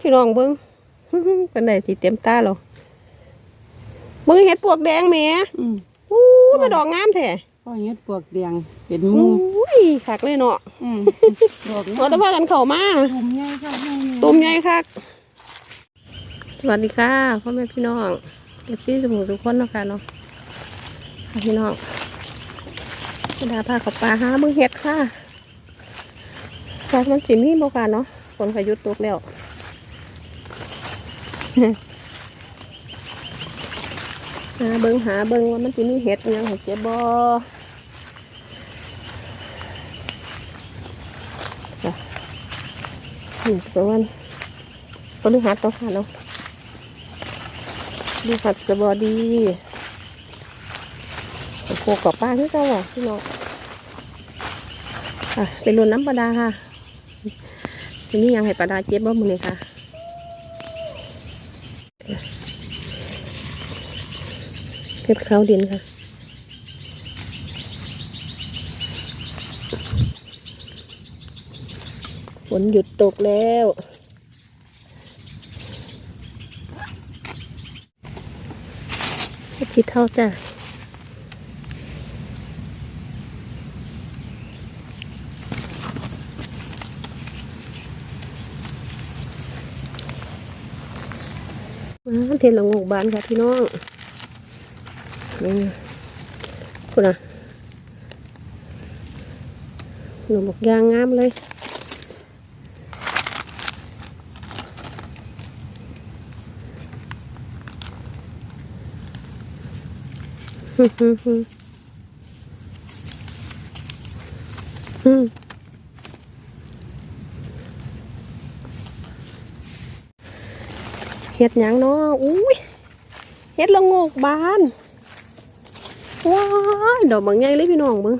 พี่น้องเบิ้งเป็นไดสิเต็มตาเราเบิ้งเห็ดปวกแดงแหม่อืมอู้มาดอกงามแท้พ่อเฮ็ดปวกแดงเป็นอหมูุ้ยคักเลยเนาะอืมดอกเราจะพากันเข้ามาตุ่มใหญ่ค่ะแม่นี่ตุ่มใหญ่คักสวัสดีค่ะพ่อแม่พี่น้องเอซี่สมุทรสุขคนเนาะค่ะเนาะค่ะพี่น้องพี่ดาพาเขับปลาหาเบิ้งเห็ดค่ะจากมันสิมีบ่ค่ะเนาะฝนพายุตกแล้ว หาเบิ้งหาเบิ้งว่ามันสิมีเห็ดยังให้เจ็บบ่จ้ะนี่ประมาณพฤหัสต้องค่ะเนาะพฤหัสบอดีโคกับป้าคือเก่าอะพี่น้องค่ะเป็นรุ่นน้ำปลาดาค่ะทีนี้ยังให้ปลาดาเจ็บบ่มือเลยค่ะ เพชรขาวดินค่ะฝนหยุดตกแล้ว ชิดเท่าจ้ะอ้าเทนละงกบานค่ะพี่น้อง นี่คุณอะหนูบอกยางงามเลยฮึฮึฮึฮึเฮ็ดหยังเนาะอุ้ยเฮ็ดละโงกบาน ว้ายดอกบางใหญ่เลยพี่น้องเบึง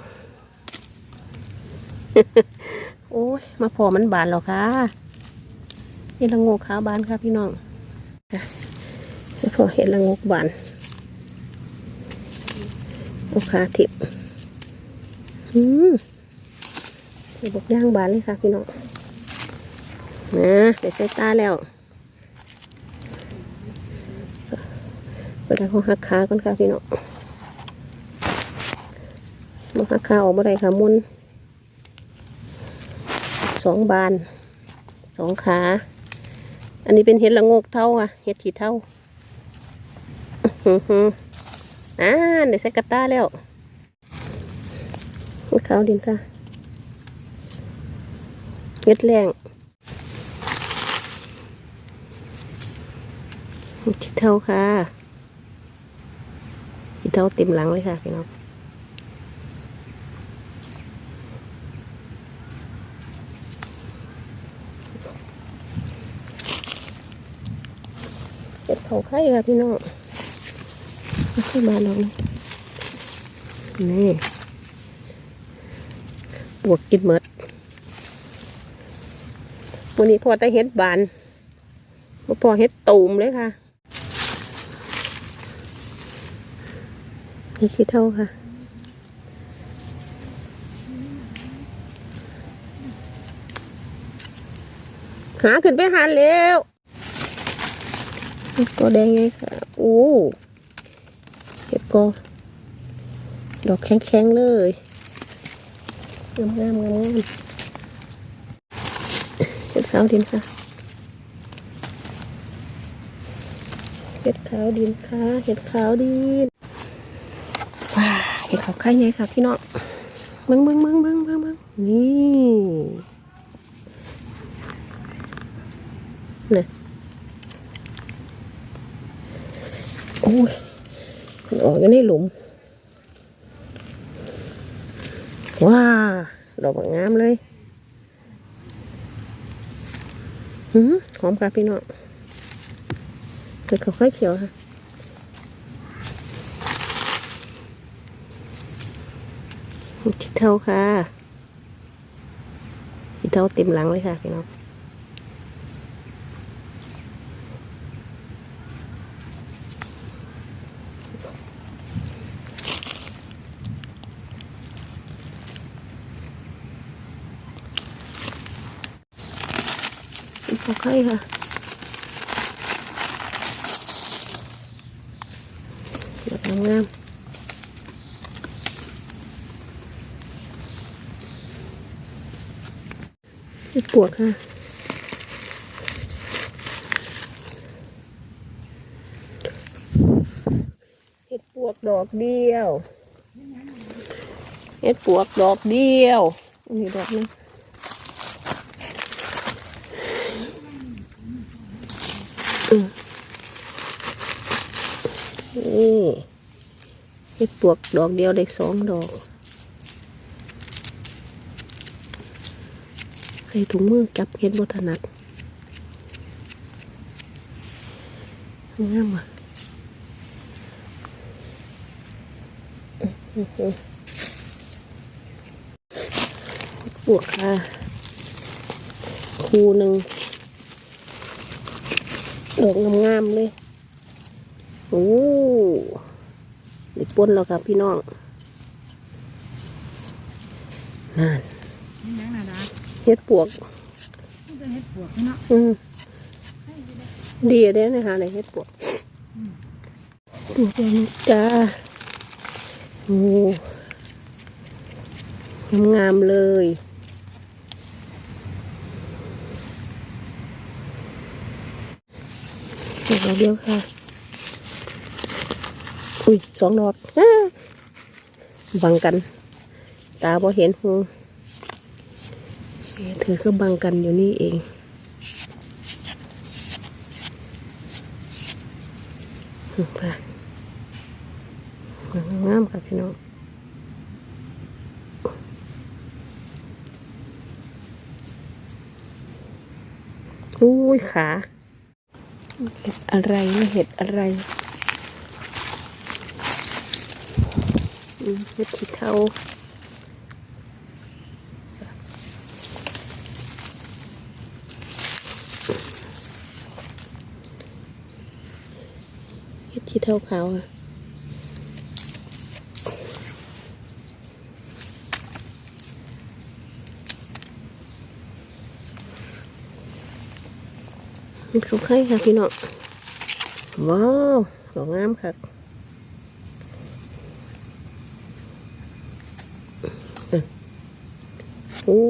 โอ้ยมาพอมันบานแล้วค่ะเห็ดละงกขาวบานค่ะพี่น้องพอเห็ดละงกบานเอาขาทิบอืมบกย่างบานเลยค่ะพี่น้องนะเดี๋ยวใส่ตาแล้วเปิดเขาหักขาก่อนค่ะพี่น้อง มาหักขาออกมาได้ค่ะมุนสองบานสองขา อันนี้เป็นเห็ดละงกเท่าค่ะเห็ดถีเท่าอื้อหืออ่าเดี๋ยวใส่กระต้าแล้วขาวดินค่ะเห็ดแรงเห็ดถีเท่าค่ะถีเท่าเต็มหลังเลยค่ะพี่น้อง เขาไข่ค่ะพี่น้องขึ้นมาหรอกนะนี่ปวดกินหมดวันนี้พอแต่เห็ดบานบ่พอเห็ดตูมเลยค่ะ นี่ขี้เท่าค่ะหาขึ้นไปหาเร็ว กอแดงไงค่ะ โอ้เห็ดกอดอกแข็งๆเลยงามงามงามงามเห็ดขาวดินค่ะเห็ดขาวดินค่ะ เห็ดขาวดินว้าเห็ดขาวไข่ไงค่ะพี่น้องเบิ้งเบิ้งเบิ้งเบิ้งเบิ้งเบิ้งนี่เนี่ย อ้ยมันออกอยู่ในหลุม ว้า ดอกบางงามเลยหืมหอมค่ะพี่น้องเกิดเขาค่อยเขียวค่ะชิเท่าค่ะชิเท่าเต็มหลังเลยค่ะพี่น้อง ให้ค่ะ เดี๋ยวงามอีกปวกค่ะเห็ดปวกดอกเดียว เห็ดปวกดอกเดียว นี่ดอกนึง นี่เห็ดปวกดอกเดียวได้สองดอก ใส่ถุงมือจับเห็ดบถนัดงามว่ะปวกค่ะ คูหนึ่ง ดอกงามๆเลย โอ้ได้ปนแล้วครับพี่น้องนั่นนี่ยังน่ะดาเฮ็ดปวกมันจะเฮ็ดปวกเนาะอืมดีเด้นะคะในเฮ็ดปวกปวกแล้วนะจ้าโอ้งามๆเลย ดอกเดียวค่ะ อุ้ยสองดอกบังกัน ตาพอเห็นหูเธอก็บังกันอยู่นี่เองค่ะงามค่ะพี่น้องอุ้ยขา เห็ดอะไรเห็ดอะไรเห็ดขี้เทาเห็ดขี้เทาขาวอะ มันเขาไข่ค่ะพี่น้องว้าวดอกงามค่ะอืมโอ้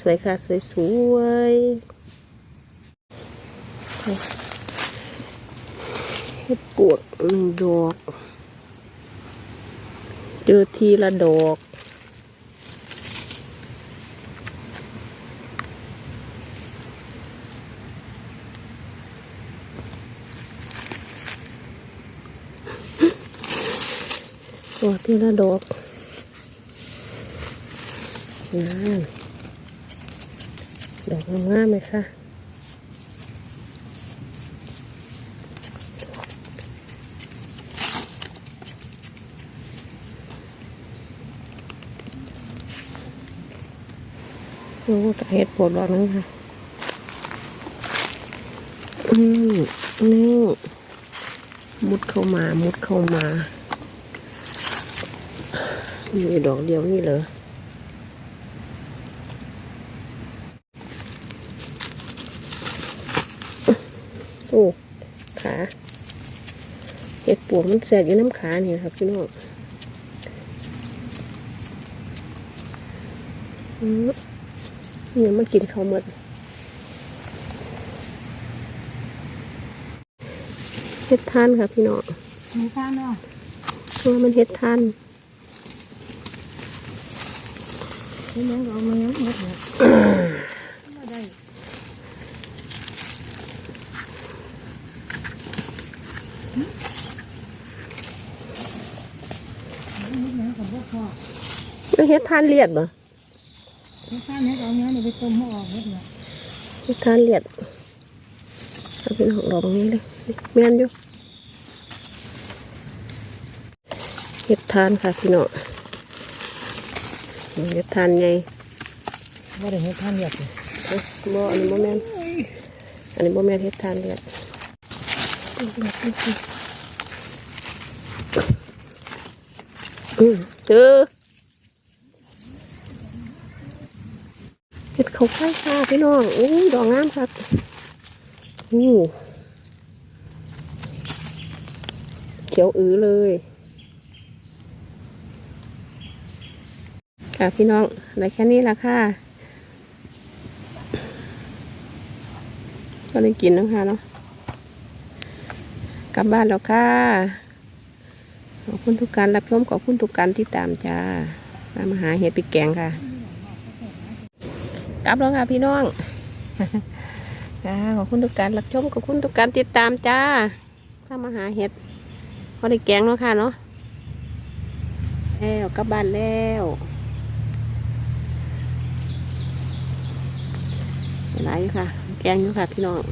สวยๆค่ะ สวยๆเฮ็ดปวดหนึ่งดอก เจอทีละดอก ตัวที่ละดอกนั่นดอกงามๆไหมคะโอ้แต่เห็ดปวดดอกนึงค่ะ อืมนี่มุดเข้ามา มุดเข้ามา มีดอกเดียวนี่เหรอโอ้ขาเห็ดปวกมันแสบอยู่น้ำขานี่นะครับพี่น้องอืมเนี่ยมากินข้าวหมดเห็ดทานค่ะพี่น้องมีข้างเนาะเพราะว่ามันเห็ดทาน นี่ยังเอามายังหมดเนี่ยบ่ได้ยังก็บ่พอมันเห็ดทานเลียดบ่นี่ข้างนี้ก็เอาเนื้อนี่ไปต้มให้ออกหมดเนี่ยเฮ็ดทานเลียดเอาเป็นหอกดอกนี้เลยแม่นอยู่เฮ็ดทานค่ะพี่น้อง เฮ็ดทานไงบ่ได้เฮ็ดท่านเรียบเลยเอ้ยบ่อันนี้บ่แม่นอันนี้บ่แม่นเฮ็ดทานเลียดอืมเจอเฮ็ดเขาไข่ค่ะพี่น้องอู้ดอกงามครับอู้เขียวอื้อเลย ค่ะพี่น้องได้แค่นี้ละค่ะก็ได้กินนะคะเนาะกลับบ้านแล้วค่ะ ขอบคุณทุกการรับชมขอบคุณทุกการที่ตามจ้าตามาหาเห็ดปีกแกงค่ะ กลับแล้วค่ะพี่น้องขอบคุณทุกการรับชมขอบคุณทุกการติดตามจ้าตามาหาเห็ดพอได้แกงแล้วค่ะเนาะแล้วกลับบ้านแล้ว หลายอยู่ค่ะ แกงอยู่ค่ะ พี่น้อง